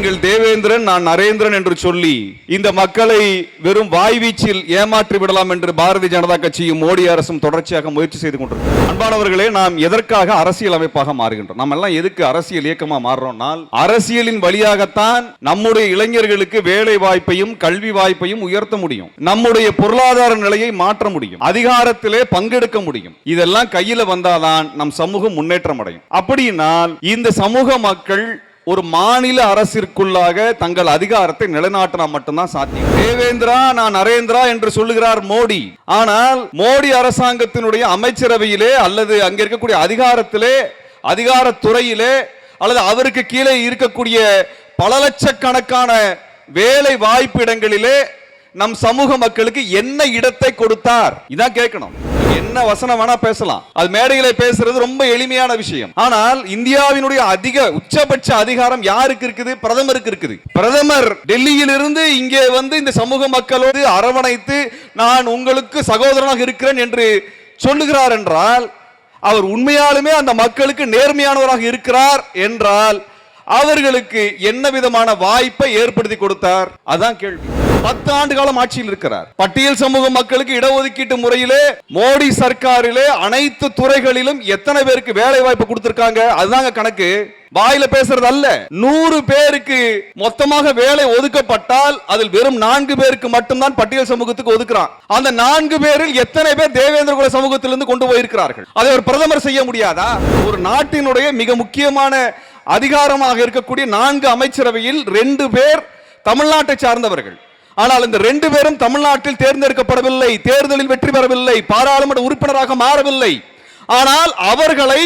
நீங்கள் தேவேந்திரன் நான் நரேந்திரன் என்று சொல்லி இந்த மக்களை வெறும் வாய்வீச்சில் ஏமாற்றி விடலாம் என்று பாரதிய ஜனதா கட்சியும் மோடி அரசும் தொடர்ச்சியாக முயற்சி செய்து கொண்டிருக்கிறது. அன்பானவர்களே நாம் எதற்காக அரசியல் அமைப்பாக மாறுகின்றோம்? நம்ம எல்லாம் எதுக்கு அரசியல் இயக்கமா மாறுறோம்னால் அரசியலின் வழியாகத்தான் நம்முடைய இளைஞர்களுக்கு வேலை வாய்ப்பையும் கல்வி வாய்ப்பையும் உயர்த்த முடியும். நம்முடைய பொருளாதார நிலையை மாற்ற முடியும். அதிகாரத்திலே பங்கெடுக்க முடியும். இதெல்லாம் கையில வந்தாதான் நம் சமூகம் முன்னேற்றம் அடையும். அப்படினால் இந்த சமூக மக்கள் ஒரு மாநில அரசிற்குள்ளாக தங்கள் அதிகாரத்தை நிலைநாட்டினா மட்டும்தான் சாத்தியம். தேவேந்திரா நான் நரேந்திரா என்று சொல்லுகிறார் மோடி. ஆனால் மோடி அரசாங்கத்தினுடைய அமைச்சரவையிலே அல்லது அங்கே இருக்கக்கூடிய அதிகாரத்திலே அதிகாரத்துறையிலே அல்லது அவருக்கு கீழே இருக்கக்கூடிய பல லட்சக்கணக்கான வேலை வாய்ப்பு இடங்களிலே நம் சமூக மக்களுக்கு என்ன இடத்தை கொடுத்தார்? இதான் கேட்கணும். என்ன வசனம் வேணா பேசலாம். அது மேடையில பேசுறது ரொம்ப எளிமையான விஷயம். ஆனால் இந்தியாவினுடைய அதிக உச்சபட்ச அதிகாரம் யாருக்கு இருக்குது? பிரதமருக்கு இருக்குது. பிரதமர் டெல்லியிலிருந்து இங்கே வந்து இந்த சமூக மக்களோடு அரவணைத்து நான் உங்களுக்கு சகோதரனாக இருக்கிறேன் என்று சொல்லுகிறார் என்றால் அவர் உண்மையாலுமே அந்த மக்களுக்கு நேர்மையானவராக இருக்கிறார் என்றால் அவர்களுக்கு என்ன விதமான வாய்ப்பை ஏற்படுத்தி கொடுத்தார்? அதான் கேள்வி. பத்து ஆண்டு காலம் ஆட்சியில் இருக்கிறார். பட்டியல் சமூக மக்களுக்கு இடஒதுக்கீட்டு முறையிலே மோடி சர்க்காரிலே அனைத்து துறைகளிலும் எத்தனை பேருக்கு வேலை வாய்ப்பு கொடுத்திருக்காங்க? அதுதாங்க கணக்கு. வாயில பேசுறது அல்ல நூறு பேருக்கு மொத்தமாக வேலை ஒதுக்கப்பட்டால் அதில் வெறும் நான்கு பேருக்கு மட்டும்தான் பட்டியல் சமூகத்துக்கு ஒதுக்குறான். அந்த நான்கு பேரில் எத்தனை பேர் தேவேந்திர குல சமூகத்திலிருந்து கொண்டு போயிருக்கிறார்கள்? அதை ஒரு பிரதமர் செய்ய முடியாதா? ஒரு நாட்டினுடைய மிக முக்கியமான அதிகாரமாக இருக்கக்கூடிய நான்கு அமைச்சரவையில் ரெண்டு பேர் தமிழ்நாட்டை சார்ந்தவர்கள். ஆனால் இந்த ரெண்டு பேரும் தமிழ்நாட்டில் தேர்ந்தெடுக்கப்படவில்லை தேர்தலில் வெற்றி பெறவில்லை பாராளுமன்ற உறுப்பினராக மாறவில்லை. ஆனால் அவர்களை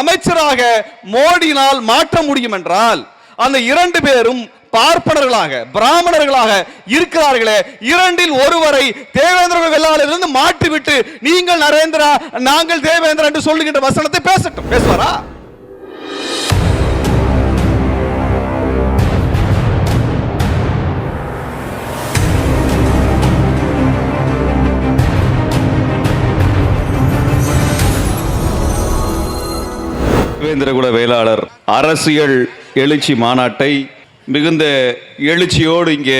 அமைச்சராக மோடியினால் மாற்ற முடியும் என்றால் அந்த இரண்டு பேரும் பார்ப்பனர்களாக பிராமணர்களாக இருக்கிறார்களே இரண்டில் ஒருவரை தேவேந்திர வெள்ளாளரிலிருந்து மாற்றிவிட்டு நீங்கள் நரேந்திரா நாங்கள் தேவேந்திரா என்று சொல்லுகின்ற வசனத்தை பேசட்டும். பேசுவாரா? தேவேந்திரகுல வேளாளர் அரசியல் எழுச்சி மாநாட்டை மிகுந்த எழுச்சியோடு இங்கே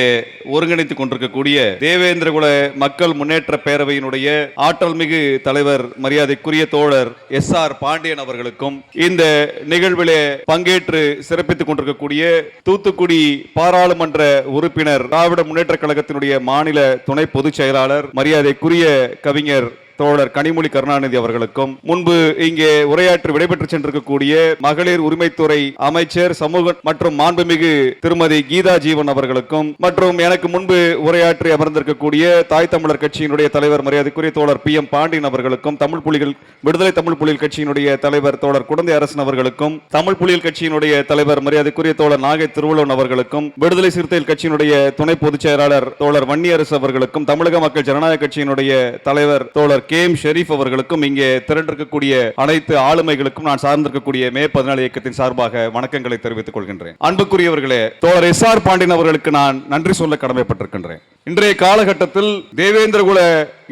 ஒருங்கிணைத்துக் கொண்டிருக்கக்கூடிய தேவேந்திரகுல மக்கள் முன்னேற்ற பேரவையினுடைய ஆற்றல் மிகு தலைவர் மரியாதைக்குரிய தோழர் எஸ் ஆர் பாண்டியன் அவர்களுக்கும் இந்த நிகழ்விலே பங்கேற்று சிறப்பித்துக் கொண்டிருக்கக்கூடிய தூத்துக்குடி பாராளுமன்ற உறுப்பினர் திராவிட முன்னேற்ற கழகத்தினுடைய மாநில துணை பொதுச் செயலாளர் மரியாதைக்குரிய கவிஞர் தோழர் கனிமொழி கருணாநிதி அவர்களுக்கும் முன்பு இங்கே உரையாற்றி விடைபெற்று சென்றிருக்கக்கூடிய மகளிர் உரிமைத்துறை அமைச்சர் சமூக மற்றும் மாண்புமிகு திருமதி கீதா ஜீவன் அவர்களுக்கும் மற்றும் எனக்கு முன்பு உரையாற்றி அமர்ந்திருக்கக்கூடிய தாய் தமிழர் கட்சியினுடைய தலைவர் மரியாதைக்குரிய தோழர் பி எம் பாண்டியன் அவர்களுக்கும் தமிழ் புலிகள் விடுதலை தமிழ் புலிகள் கட்சியினுடைய தலைவர் தோழர் குடந்தை அரசன் அவர்களுக்கும் தமிழ் புலிகள் கட்சியினுடைய தலைவர் மரியாதைக்குரிய தோழர் நாகை திருவள்ளுவன் அவர்களுக்கும் விடுதலை சிறுத்தைகள் கட்சியினுடைய துணை பொதுச் செயலாளர் தோழர் வன்னியரசு அவர்களுக்கும் தமிழக மக்கள் ஜனநாயக கட்சியினுடைய தலைவர் தோழர் கே எம் ஷெரீப் அவர்களுக்கும் இங்கே திரண்டிருக்கக்கூடிய அனைத்து ஆளுமைகளுக்கும் நான் சார்ந்திருக்கக்கூடிய மே பதினாலு இயக்கத்தின் சார்பாக வணக்கங்களை தெரிவித்துக் கொள்கின்றேன். அன்புக்குரியவர்களே தோழர் எஸ் ஆர் பாண்டியன் அவர்களுக்கு நான் நன்றி சொல்ல கடமைப்பட்டிருக்கின்றேன். இன்றைய காலகட்டத்தில் தேவேந்திரகுல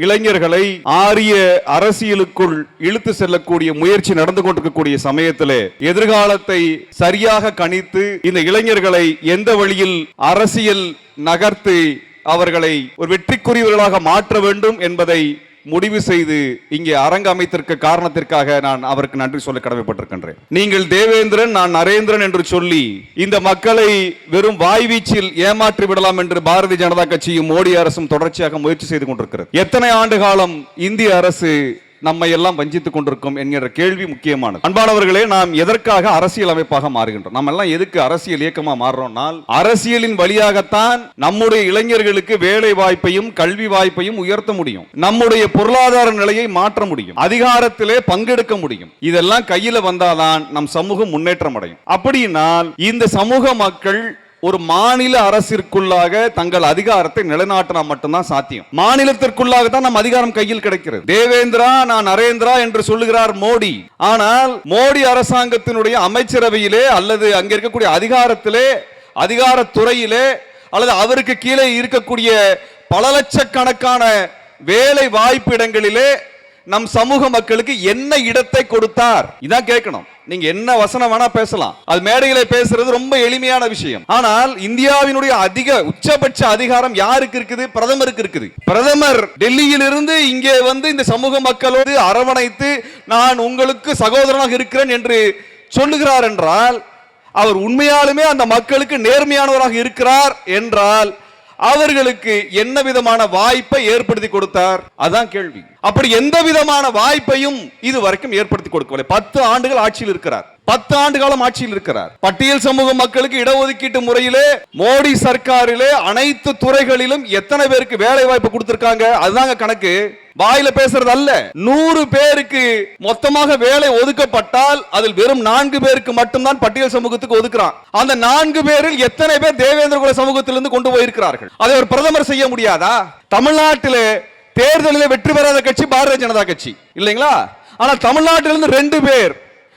இளைஞர்களை ஆரிய அரசியலுக்குள் இழுத்து செல்லக்கூடிய முயற்சி நடந்து கொண்டிருக்கக்கூடிய சமயத்திலே எதிர்காலத்தை சரியாக கணித்து இந்த இளைஞர்களை எந்த வழியில் அரசியல் நகர்த்தி அவர்களை ஒரு வெற்றிக்குரியவர்களாக மாற்ற வேண்டும் என்பதை முடிவு செய்து இங்கே அரங்கு அமைத்திருக்க காரணத்திற்காக நான் அவருக்கு நன்றி சொல்ல கடமைப்பட்டிருக்கின்றேன். நீங்கள் தேவேந்திரன் நான் நரேந்திரன் என்று சொல்லி இந்த மக்களை வெறும் வாய்வீச்சில் ஏமாற்றி விடலாம் என்று பாரதிய ஜனதா கட்சியும் மோடி அரசும் தொடர்ச்சியாக முயற்சி செய்து கொண்டிருக்கிறது. எத்தனை ஆண்டு காலம் இந்திய அரசு நம்மை எல்லாம் வஞ்சித்துக் கொண்டிருக்கும் என்கிற கேள்வி முக்கியமானது. அன்பானவர்களே நாம் எதற்காக அரசியல் அமைப்பாக மாறுகின்றோம்? நம்ம எல்லாம் எதுக்கு அரசியல் இயக்கமா மாறுறோம்னால் அரசியலின் வழியாகத்தான் நம்முடைய இளைஞர்களுக்கு வேலை வாய்ப்பையும் கல்வி வாய்ப்பையும் உயர்த்த முடியும். நம்முடைய பொருளாதார நிலையை மாற்ற முடியும். அதிகாரத்திலே பங்கெடுக்க முடியும். இதெல்லாம் கையில வந்தாதான் நம் சமூகம் முன்னேற்றம் அடையும். அப்படினால் இந்த சமூக மக்கள் ஒரு மாநில அரசிற்குள்ளாக தங்கள் அதிகாரத்தை நிலைநாட்டினா மட்டும்தான் சாத்தியம். மாநிலத்திற்குள்ளாக தான் நம் அதிகாரம் கையில் கிடைக்கிறது. தேவேந்திரா நான் நரேந்திரா என்று சொல்லுகிறார் மோடி. ஆனால் மோடி அரசாங்கத்தினுடைய அமைச்சரவையிலே அல்லது அங்க இருக்கக்கூடிய அதிகாரத்திலே அதிகாரத்துறையிலே அல்லது அவருக்கு கீழே இருக்கக்கூடிய பல லட்சக்கணக்கான வேலை வாய்ப்பு இடங்களிலே நம் சமூக மக்களுக்கு என்ன இடத்தை கொடுத்தார்? இதான் கேட்கணும். நீங்க என்ன வசனம் வேணா பேசலாம். அது மேடையில பேசுறது ரொம்ப எளிமையான விஷயம். ஆனால் இந்தியாவினுடைய அதிக உச்சபட்ச அதிகாரம் யாருக்கு இருக்குது? பிரதமருக்கு இருக்குது. பிரதமர் டெல்லியிலிருந்து இங்கே வந்து இந்த சமூக மக்களோடு அரவணைத்து நான் உங்களுக்கு சகோதரனாக இருக்கிறேன் என்று சொல்லுகிறார் என்றால் அவர் உண்மையாலுமே அந்த மக்களுக்கு நேர்மையானவராக இருக்கிறார் என்றால் அவர்களுக்கு என்ன விதமான வாய்ப்பை ஏற்படுத்தி கொடுத்தார்? அதான் கேள்வி. அப்படி எந்த விதமான வாய்ப்பையும் இது வரைக்கும் ஏற்படுத்தி கொடுக்கவில்லை. பத்து ஆண்டுகள் ஆட்சியில் இருக்கிறார். பத்து ஆண்டு காலம் ஆட்சியில் இருக்கிறார். பட்டியல் சமூக மக்களுக்கு இடஒதுக்கீட்டு முறையிலே மோடி சர்க்காரிலே அனைத்து துறைகளிலும் எத்தனை பேருக்கு வேலை வாய்ப்பு கொடுத்திருக்காங்க? அதுதாங்க கணக்கு. வாயில பேசுறது அல்ல நூறு பேருக்கு மொத்தமாக வேலை ஒதுக்கப்பட்டால் அதில் வெறும் நான்கு பேருக்கு மட்டும்தான் பட்டியல் சமூகத்துக்கு ஒதுக்குறான். அந்த நான்கு பேரில் எத்தனை பேர் தேவேந்திர குல சமூகத்திலிருந்து கொண்டு போயிருக்கிறார்கள்? அதை ஒரு பிரதமர் செய்ய முடியாதா? தமிழ்நாட்டிலே தேர்தலில் வெற்றி பெறாத கட்சி பாரதிய ஜனதா கட்சி. இல்லைங்களா? ஆனால் தமிழ்நாட்டிலிருந்து ரெண்டு பேர்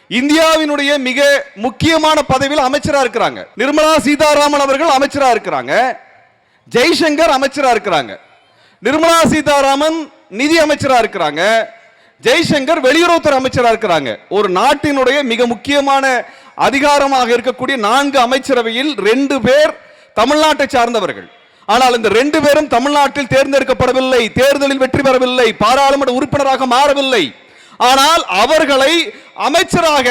இந்தியாவினுடைய மிக முக்கியமான பதவியில் அமைச்சரா இருக்கிறாங்க. நிர்மலா சீதாராமன் அவர்கள் அமைச்சரா இருக்கிறாங்க. ஜெய்சங்கர் அமைச்சரா இருக்கிறாங்க. நிர்மலா சீதாராமன் நிதி அமைச்சரா இருக்கிறாங்க. ஜெய்சங்கர் வெளியுறவுத்துறை அமைச்சரா இருக்கிறாங்க. ஒரு நாட்டினுடைய மிக முக்கியமான அதிகாரமாக இருக்கக்கூடிய நான்கு அமைச்சரவையில் ரெண்டு பேர் தமிழ்நாட்டை சார்ந்தவர்கள். ஆனால் இந்த ரெண்டு பேரும் தமிழ்நாட்டில் தேர்ந்தெடுக்கப்படவில்லை தேர்தலில் வெற்றி பெறவில்லை பாராளுமன்ற உறுப்பினராக மாறவில்லை. ஆனால் அவர்களை அமைச்சராக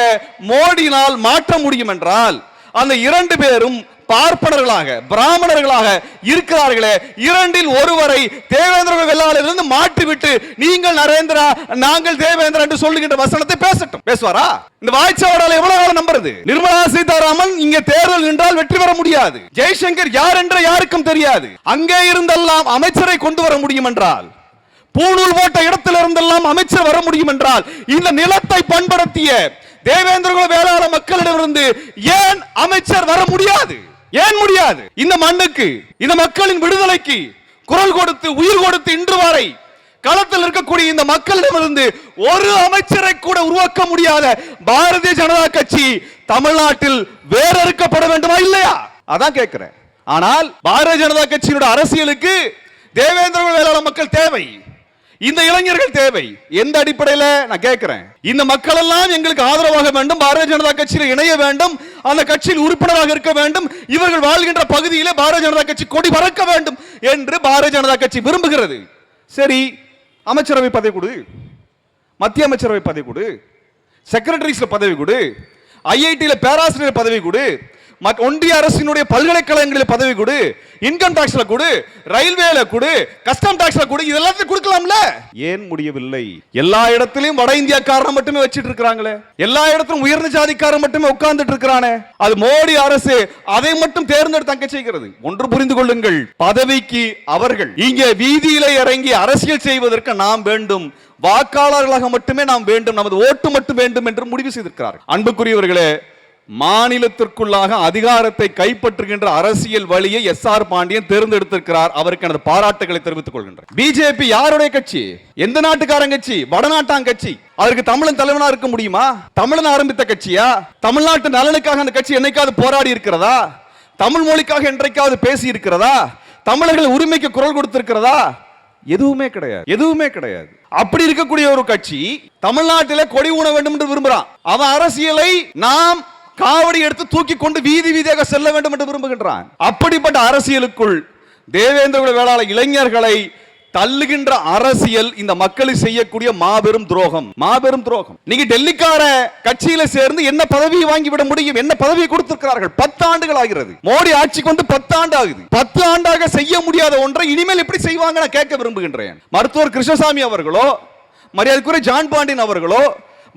மோடியினால் மாற்ற முடியும் என்றால் அந்த இரண்டு பேரும் பார்ப்பனர்களாக பிராமணர்களாக இருக்கிறார்களே இரண்டில் ஒருவரை தேவேந்திர வெள்ளாளிலிருந்து மாற்றிவிட்டு நீங்கள் நரேந்திரா நாங்கள் தேவேந்திரா என்று சொல்லுகின்ற வசனத்தை பேசட்டும். பேசுவாரா? இந்த வாய்ச்சாவடால எவ்வளவு காலம் நம்புறது? நிர்மலா சீதாராமன் இங்க தேர்தல் நின்றால் வெற்றி பெற முடியாது. ஜெய்சங்கர் யார் என்ற யாருக்கும் தெரியாது. அங்கே இருந்தெல்லாம் அமைச்சரை கொண்டு வர முடியும் என்றால் பூணூல் போட்ட இடத்திலிருந்தெல்லாம் அமைச்சர் வர முடியும் என்றால் இந்த நிலத்தை பண்படுத்திய தேவேந்திரகுல வேளாள மக்களிடமிருந்து ஏன் அமைச்சர் வர முடியாது? ஏன் முடியாது? இந்த மண்ணுக்கு இந்த மக்களின் விடுதலைக்கு குரல் கொடுத்து உயிர் கொடுத்து இன்று வரை களத்தில் இருக்கக்கூடிய இந்த மக்களிடமிருந்து ஒரு அமைச்சரை கூட உருவாக்க முடியாத பாரதிய ஜனதா கட்சி தமிழ்நாட்டில் வேறறுக்கப்பட வேண்டுமா இல்லையா? அதான் கேட்கிறேன். ஆனால் பாரதிய ஜனதா கட்சியினுடைய அரசியலுக்கு தேவேந்திர வேளாண் மக்கள் தேவை. இந்த இளைஞர்கள் தேவை. எந்த அடிப்படையில்? நான் கேட்கிறேன். இந்த மக்கள் எல்லாம் எங்களுக்கு ஆதரவாக வேண்டும் பாரதிய ஜனதா கட்சியில் இணைய வேண்டும் அந்த கட்சியில் உறுப்பினராக இருக்க வேண்டும் இவர்கள் வாழ்கின்ற பகுதியிலே பாரதிய ஜனதா கட்சி கொடி பறக்க வேண்டும் என்று பாரதிய ஜனதா கட்சி விரும்புகிறது. சரி அமைச்சரவை பதவி கொடு. மத்திய அமைச்சரவை பதவி கொடு. செக்ரட்டரிஸ்ல பதவி கொடு. ஐஐடியில் பேராசிரியர் பதவி கொடு. ஒன்றிய அரசினுடைய பல்கலைக்கழகங்களில் பதவி கொடு இன்கம் டாக்ஸ்ல கொடு ரயில்வேல கொடு கஸ்டம் டாக்ஸ்ல கொடு இதெல்லாத்தையும் கொடுக்கலாம்ல? ஏன் முடியவில்லை? எல்லா இடத்திலும் வட இந்தியாக்காரன் மட்டுமே வச்சிட்டு இருக்காங்களே எல்லா இடத்திலும் உயர்ந்த ஜாதிக்காரன் மட்டுமே உட்கார்ந்துட்டு இருக்கிறானே. அது மோடி அரசு அதை மட்டும் தேர்ந்தெடுத்து அங்க செய்கிறது. ஒன்று புரிந்து கொள்ளுங்கள் பதவிக்கு அவர்கள் இங்கே வீதியிலே இறங்கி அரசியல் செய்வதற்கு நாம் வேண்டும். வாக்காளர்களாக மட்டுமே நாம் வேண்டும். நமது ஓட்டு மட்டும் வேண்டும் என்று முடிவு செய்திருக்கிறார்கள். அன்புக்குரியவர்களே மாநிலத்திற்குள்ளாக அதிகாரத்தை கைப்பற்றுகின்ற அரசியல் வழியை எஸ் ஆர் பாண்டியன் தேர்ந்தெடுத்திருக்கிறார். அவருக்கு எனது பாராட்டுகளை தெரிவித்துக் கொள்கின்றேன். பிஜேபி யாருடைய கட்சி? எந்த நாட்டுக்காரன் கட்சி? வடநாட்டான் கட்சி. அதற்கு தமிழன் தலைவனா இருக்க முடியுமா? தமிழன் ஆரம்பித்த கட்சியா? தமிழ்நாட்டு நலனுக்காக அந்த கட்சி என்னைக்காவது போராடி இருக்கிறதா? தமிழ் மொழிக்காக என்றைக்காவது பேசி இருக்கிறதா? தமிழர்கள் உரிமைக்கு குரல் கொடுத்திருக்கிறதா? எதுவுமே கிடையாது. எதுவுமே கிடையாது. அப்படி இருக்கக்கூடிய ஒரு கட்சி தமிழ்நாட்டில கொடி ஊன வேண்டும் என்று விரும்புறான். அவன் அரசியலை நாம் காவடி எடுத்து தூக்கி கொண்டு வீதி வீதியாக செல்ல வேண்டும் என்று விரும்புகின்றான். அப்படிப்பட்ட அரசியலுக்குள் தேவேந்திர வேளாளர் வேளாள இளைஞர்களை தள்ளுகின்ற அரசியல் இந்த மக்களை செய்யக்கூடிய மாபெரும் துரோகம். மாபெரும் துரோகம். நீங்க டெல்லிக்கார கட்சியில சேர்ந்து என்ன பதவியை வாங்கி விட முடியும் என்ன பதவியை கொடுத்திருக்கிறார்கள்? பத்து ஆண்டுகள் ஆகிறது. மோடி ஆட்சிக்கு வந்து பத்து ஆண்டு ஆகுது. பத்து ஆண்டாக செய்ய முடியாத ஒன்றை இனிமேல் எப்படி செய்வாங்க நான் கேட்க விரும்புகின்றேன். மருத்துவர் கிருஷ்ணசாமி அவர்களோ மரியாதைக்குரிய ஜான் பாண்டியன் அவர்களோ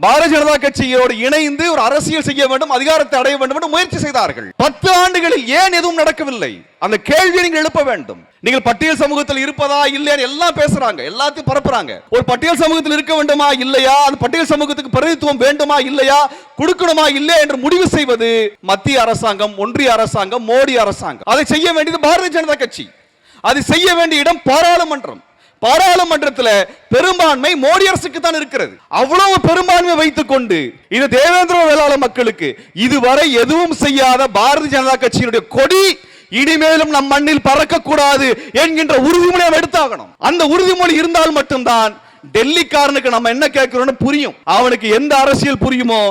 பாரதிய ஜனதா கட்சியோடு இணைந்து ஒரு அரசியல் செய்ய வேண்டும் அதிகாரத்தை அடைய வேண்டும் என்று முயற்சி செய்தார்கள். பத்து ஆண்டுகளில் ஏன் எதுவும் நடக்கவில்லை? அந்த கேள்வியை நீங்கள் எழுப்ப வேண்டும். நீங்கள் பட்டியல் சமூகத்தில் இருப்பதா இல்லையா எல்லாம் பேசுறாங்க எல்லாத்தையும் பரப்புறாங்க. ஒரு பட்டியல் சமூகத்தில் இருக்க வேண்டுமா இல்லையா? அந்த பட்டியல் சமூகத்துக்கு பிரதித்துவம் வேண்டுமா இல்லையா? கொடுக்கணுமா இல்லையா என்று முடிவு செய்வது மத்திய அரசாங்கம் ஒன்றிய அரசாங்கம் மோடி அரசாங்கம். அதை செய்ய வேண்டியது பாரதிய ஜனதா கட்சி. அதை செய்ய வேண்டிய இடம் பாராளுமன்றம். பாராளுமன்றத்தில் பெரும்பான்மை மோடி அரசுக்கு தான் இருக்கிறது. அவ்வளவு பெரும்பான்மை வைத்துக் கொண்டு இது தேவேந்திர வேளாள மக்களுக்கு இதுவரை எதுவும் செய்யாத பாரதிய ஜனதா கட்சியினுடைய கொடி இனிமேலும் நம் மண்ணில் பறக்க கூடாது என்கின்ற உறுதிமொழி எடுத்தாகணும். அந்த உறுதிமொழி இருந்தால் மட்டும்தான் டெல்லிக்காரனுக்கு நம்ம என்ன கேட்கிறோம்னு புரியும். அவனுக்கு எந்த அரசியல் புரியுமோ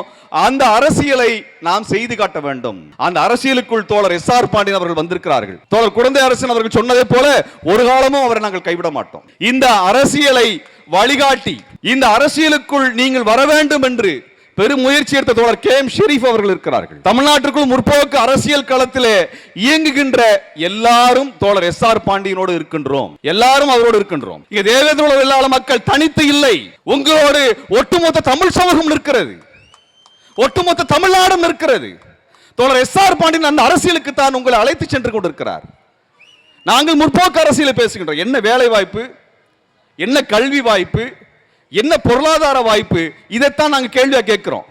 அந்த அரசியலை நாம் செய்து காட்ட வேண்டும். அந்த அரசியலுக்குள் தோழர் எஸ் ஆர் பாண்டியன் அவர்கள் வந்திருக்கிறார்கள். தோழர் குழந்தை அரசன் அவர்கள் சொன்னதை போல ஒரு காலமும் அவரை நாங்கள் கைவிட மாட்டோம். இந்த அரசியலை வழிகாட்டி இந்த அரசியலுக்குள் நீங்கள் வர வேண்டும் என்று பெரும் முயற்சி எடுத்த தோழர் கே. எம். ஷெரீப் அவர்கள் இருக்கிறார்கள். தமிழ்நாட்டிற்குள் முற்போக்கு அரசியல் களத்திலே இயங்குகின்ற எல்லாரும் தோழர் எஸ் ஆர் பாண்டியனோடு இருக்கின்றோம். எல்லாரும் அவரோடு இருக்கின்றோம். இங்க தேவேந்திர வெள்ளாள மக்கள் தனித்து இல்லை. உங்களோடு ஒட்டுமொத்த தமிழ் சமூகம் இருக்கிறது ஒட்டுமொத்த தமிழ்நாடும் இருக்கிறது தோழர் எஸ் ஆர் பாண்டியன் அந்த அரசியலுக்கு தான் உங்களை அழைத்து சென்று கொண்டிருக்கிறார். நாங்கள் முற்போக்கு அரசியலை பேசுகின்றோம். என்ன வேலை வாய்ப்பு? என்ன கல்வி வாய்ப்பு? என்ன பொருளாதார வாய்ப்பு? இதைத்தான் நாங்கள் கேள்வியாக கேட்கிறோம்.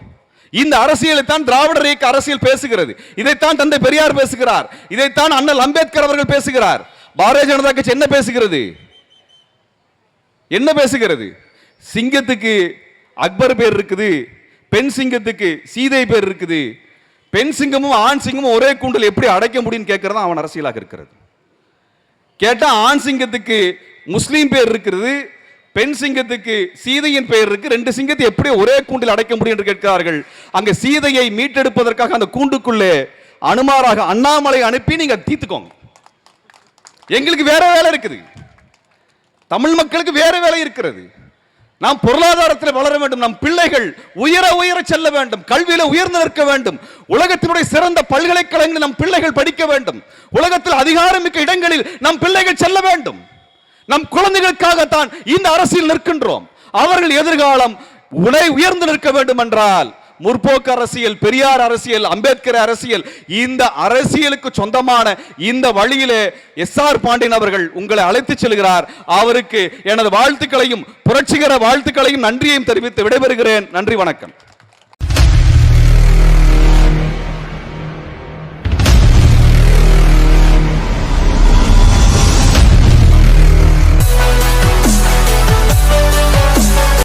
இந்த அரசியலை தான் திராவிடர் இயக்க அரசியல் பேசுகிறது. இதைத்தான் தந்தை பெரியார் பேசுகிறார். இதைத்தான் அண்ணல் அம்பேத்கர் அவர்கள் பேசுகிறார். பாரதிய ஜனதா கட்சி என்ன பேசுகிறது? என்ன பேசுகிறது? சிங்கத்துக்கு அக்பர் பேர் இருக்குது. பெண் சிங்கத்துக்கு சீதை பேர் இருக்குது. பெண் சிங்கமும் ஆண் சிங்கமும் ஒரே கூண்டில் எப்படி அடைக்க முடியும்னு கேட்கறது அவன் அரசியலாக இருக்கிறது. கேட்டால் ஆண் சிங்கத்துக்கு முஸ்லீம் பேர் இருக்கிறது பெண் சிங்கத்துக்கு சீதையின் பெயர் இருக்கு ரெண்டு சிங்கத்தை எப்படி ஒரே கூண்டில் அடைக்க முடியும் என்று கேட்கிறார்கள். அங்க சீதையை மீட்டெடுப்பதற்காக அந்த கூண்டுக்குள்ளே அனுமாராக அண்ணாமலை அனுப்பி நீங்க தீர்த்துக்கோங்க. எங்களுக்கு வேற வேலை இருக்குது. தமிழ் மக்களுக்கு வேற வேலை இருக்கிறது. நாம் பொருளாதாரத்தில் வளர வேண்டும் நம் பிள்ளைகள் உயர உயர செல்ல வேண்டும் கல்வியில உயர்ந்து நிற்க வேண்டும் உலகத்தினுடைய சிறந்த பல்கலைக்கழகங்களில் நம் பிள்ளைகள் படிக்க வேண்டும் உலகத்தில் அதிகாரமிக்க இடங்களில் நம் பிள்ளைகள் செல்ல வேண்டும். நம் குழந்தைகளுக்காகத்தான் இந்த அரசியல் நிற்கின்றோம். அவர்கள் எதிர்காலம் உடை உயர்ந்து நிற்க வேண்டும் என்றால் முற்போக்கு அரசியல் பெரியார் அரசியல் அம்பேத்கர் அரசியல் இந்த அரசியலுக்கு சொந்தமான இந்த வழியிலே எஸ் ஆர் பாண்டியன் அவர்கள் உங்களை அழைத்து செல்கிறார். அவருக்கு எனது வாழ்த்துக்களையும் புரட்சிகர வாழ்த்துக்களையும் நன்றியையும் தெரிவித்து விடைபெறுகிறேன். நன்றி வணக்கம்.